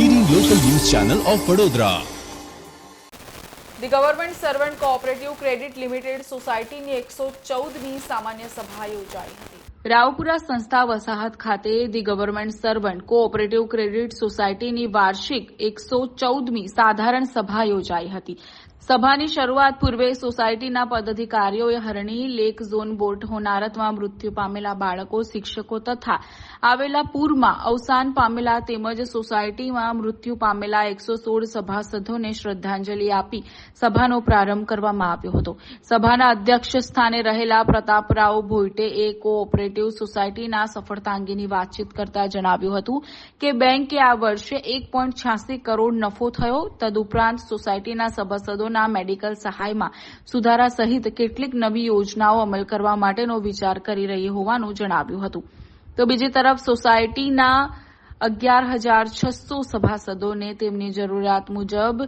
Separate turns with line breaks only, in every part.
channel of Vadodara
the government servant cooperative credit limited સોસાયટીની એકસો ચૌદમી સામાન્ય સભા યોજાઈ હતી. રાવપુરા સંસ્થા વસાહત ખાતે the government servant cooperative credit સોસાયટીની વાર્ષિક એકસો ચૌદમી સાધારણ સભા યોજાઈ હતી. સભાની શરૂઆત પૂર્વે સોસાયટીના પદાધિકારીઓએ હરણી, લેક ઝોન બોટ, હોનારતમાં મૃત્યુ પામેલા બાળકો, શિક્ષકો તથા આવેલા પૂરમાં અવસાન પામેલા તેમજ સોસાયટીમાં મૃત્યુ પામેલા એકસો સોળ સભાસદોને શ્રદ્ધાંજલિ આપી સભાનો પ્રારંભ કરવામાં આવ્યો હતો. સભાના અધ્યક્ષ સ્થાને રહેલા પ્રતાપરાવ ભોઈટે એ કોઓપરેટિવ સોસાયટીના સફળતા અંગેની વાતચીત કરતા જણાવ્યું હતું કે બેંકે આ વર્ષે એક કરોડ નફો થયો. તદુપરાંત સોસાયટીના સભાસદોના મેડિકલ સહાયમાં સુધારા સહિત કેટલીક નવી યોજનાઓ અમલ કરવા માટેનો વિચાર કરી રહી હોવાનું જણાવ્યું હતું. તો બીજી તરફ સોસાયટીના અગિયાર હજાર છસો સભાસદોને તેમની જરૂરિયાત મુજબ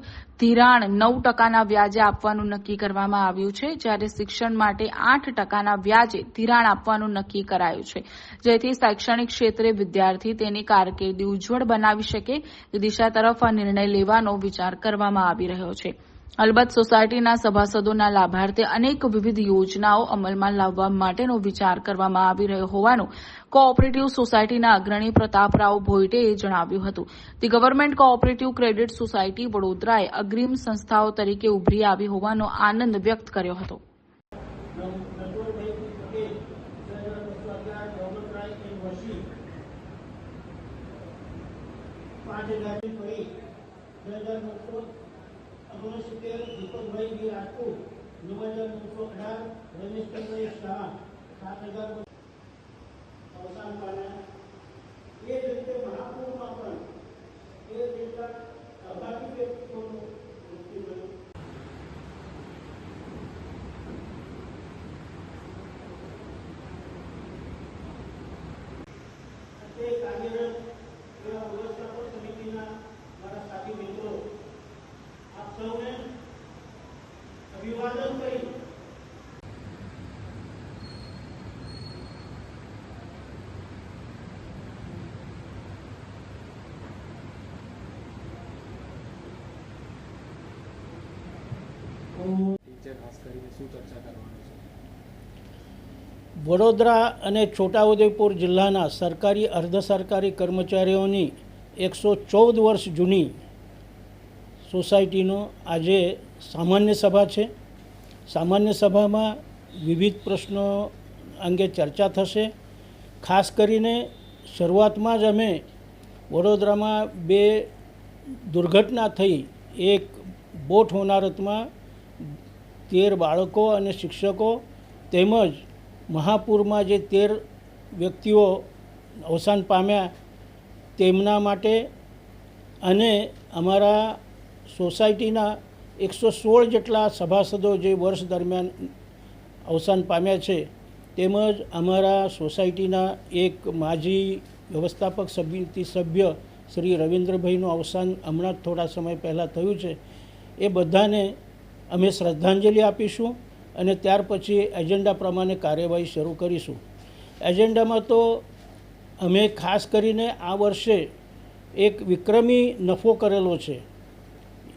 ધિરાણ નવ ટકાના વ્યાજે આપવાનું નક્કી કરવામાં આવ્યું છે, જ્યારે શિક્ષણ માટે આઠ ટકાના વ્યાજે ધિરાણ આપવાનું નક્કી કરાયું છે. જેથી શૈક્ષણિક ક્ષેત્રે વિદ્યાર્થી તેની કારકિર્દી ઉજ્જવળ બનાવી શકે એ દિશા તરફ આ નિર્ણય લેવાનો વિચાર કરવામાં આવી રહ્યો છે. અલબત્ત સોસાયટીના સભાસદોના લાભાર્થે અનેક વિવિધ યોજનાઓ અમલમાં લાવવા માટેનો વિચાર કરવામાં આવી રહ્યો હોવાનું કોઓપરેટિવ સોસાયટીના અગ્રણી પ્રતાપરાવ ભોઈટેએ જણાવ્યું હતું. The government cooperative credit society વડોદરાએ અગ્રીમ સંસ્થાઓ તરીકે ઉભરી આવી હોવાનો આનંદ વ્યક્ત કર્યો હતો.
પાંચ હજારની ફરી બે હજાર નવસો ઓગણસિત્તેર દીપકભાઈ બી રાજપૂત નવ હજાર નવસો અઢાર રમેશભાઈ શાહ સાત હજાર અવસાન પામ્યા એ જ રીતે મહાપુરમાં પણ એ જેટલા અભાગી વ્યક્તિઓનું મૃત્યુ થયું તે કાર્યરત એવા વ્યવસ્થાપક સમિતિના મારા સાથી મિત્રો આપ સૌને અભિવાદન કરી
ટીચર ખાસ કરીને શું ચર્ચા કરવાનું છે?
વડોદરા અને છોટાઉદેપુર જિલ્લાના સરકારી અર્ધ સરકારી કર્મચારીઓની એકસો ચૌદ વર્ષ જૂની સોસાયટીનો આજે સામાન્ય સભા છે. સામાન્ય સભામાં વિવિધ પ્રશ્નો અંગે ચર્ચા થશે. ખાસ કરીને શરૂઆતમાં જ અમે વડોદરામાં બે દુર્ઘટના થઈ. એક બોટ હોનારતમાં તેર બાળકો અને શિક્ષકો તેમજ મહાપુરમાં જે તેર વ્યક્તિઓ અવસાન પામ્યા તેમના માટે અને અમારા સોસાયટીના એકસો સોળ જેટલા સભાસદો જે વર્ષ દરમિયાન અવસાન પામ્યા છે, તેમજ અમારા સોસાયટીના એક માજી વ્યવસ્થાપક સમિતિ સભ્ય શ્રી રવિન્દ્રભાઈનું અવસાન હમણાં જ થોડા સમય પહેલાં થયું છે. એ બધાને અમે શ્રદ્ધાંજલિ આપીશું અને ત્યાર પછી એજન્ડા પ્રમાણે કાર્યવાહી શરૂ કરીશું. એજન્ડામાં તો અમે ખાસ કરીને આ વર્ષે એક વિક્રમી નફો કરેલો છે.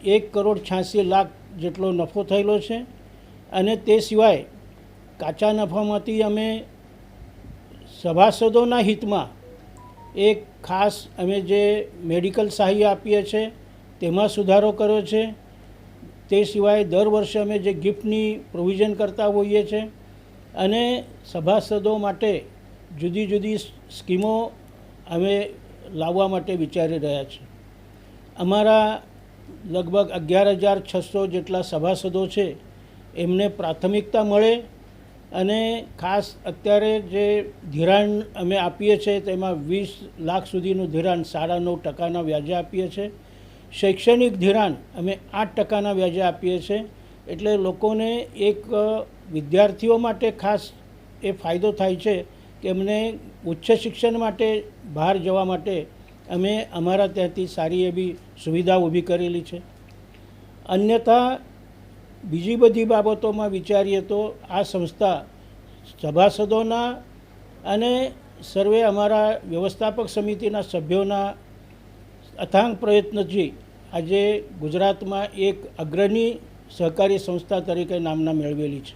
એક કરોડ છ્યાસી લાખ જેટલો નફો થયેલો છે અને તે સિવાય કાચા નફામાંથી અમે સભાસદોના હિતમાં એક ખાસ અમે જે મેડિકલ સહાય આપીએ છીએ તેમાં સુધારો કર્યો છે. તે સિવાય દર વર્ષે અમે જે ગિફ્ટની પ્રોવિઝન કરતા હોઈએ છીએ અને સભાસદો માટે જુદી જુદી સ્કીમો અમે લાવવા માટે વિચારી રહ્યા છીએ. અમારા લગભગ અગિયાર હજાર છસો જેટલા સભાસદો છે, એમને પ્રાથમિકતા મળે અને ખાસ અત્યારે જે ધિરાણ અમે આપીએ છીએ તેમાં વીસ લાખ સુધીનું ધિરાણ, સાડા નવ ટકાના વ્યાજે આપીએ છીએ શૈક્ષણિક ધિરાણ અમે આઠ ટકાના વ્યાજે આપીએ છીએ એટલે લોકોને એક વિદ્યાર્થીઓ માટે ખાસ એ ફાયદો થાય છે કે એમને ઉચ્ચ શિક્ષણ માટે બહાર જવા માટે અમે અમારા ત્યાંથી સારી એવી સુવિધા ઊભી કરેલી છે. અન્યથા, બીજી બધી બાબતોમાં વિચારીએ તો આ સંસ્થા સભાસદોના અને સર્વે અમારા વ્યવસ્થાપક સમિતિના સભ્યોના અથાંગ પ્રયત્નથી આજે ગુજરાતમાં એક અગ્રણી સહકારી સંસ્થા તરીકે નામના મેળવેલી છે.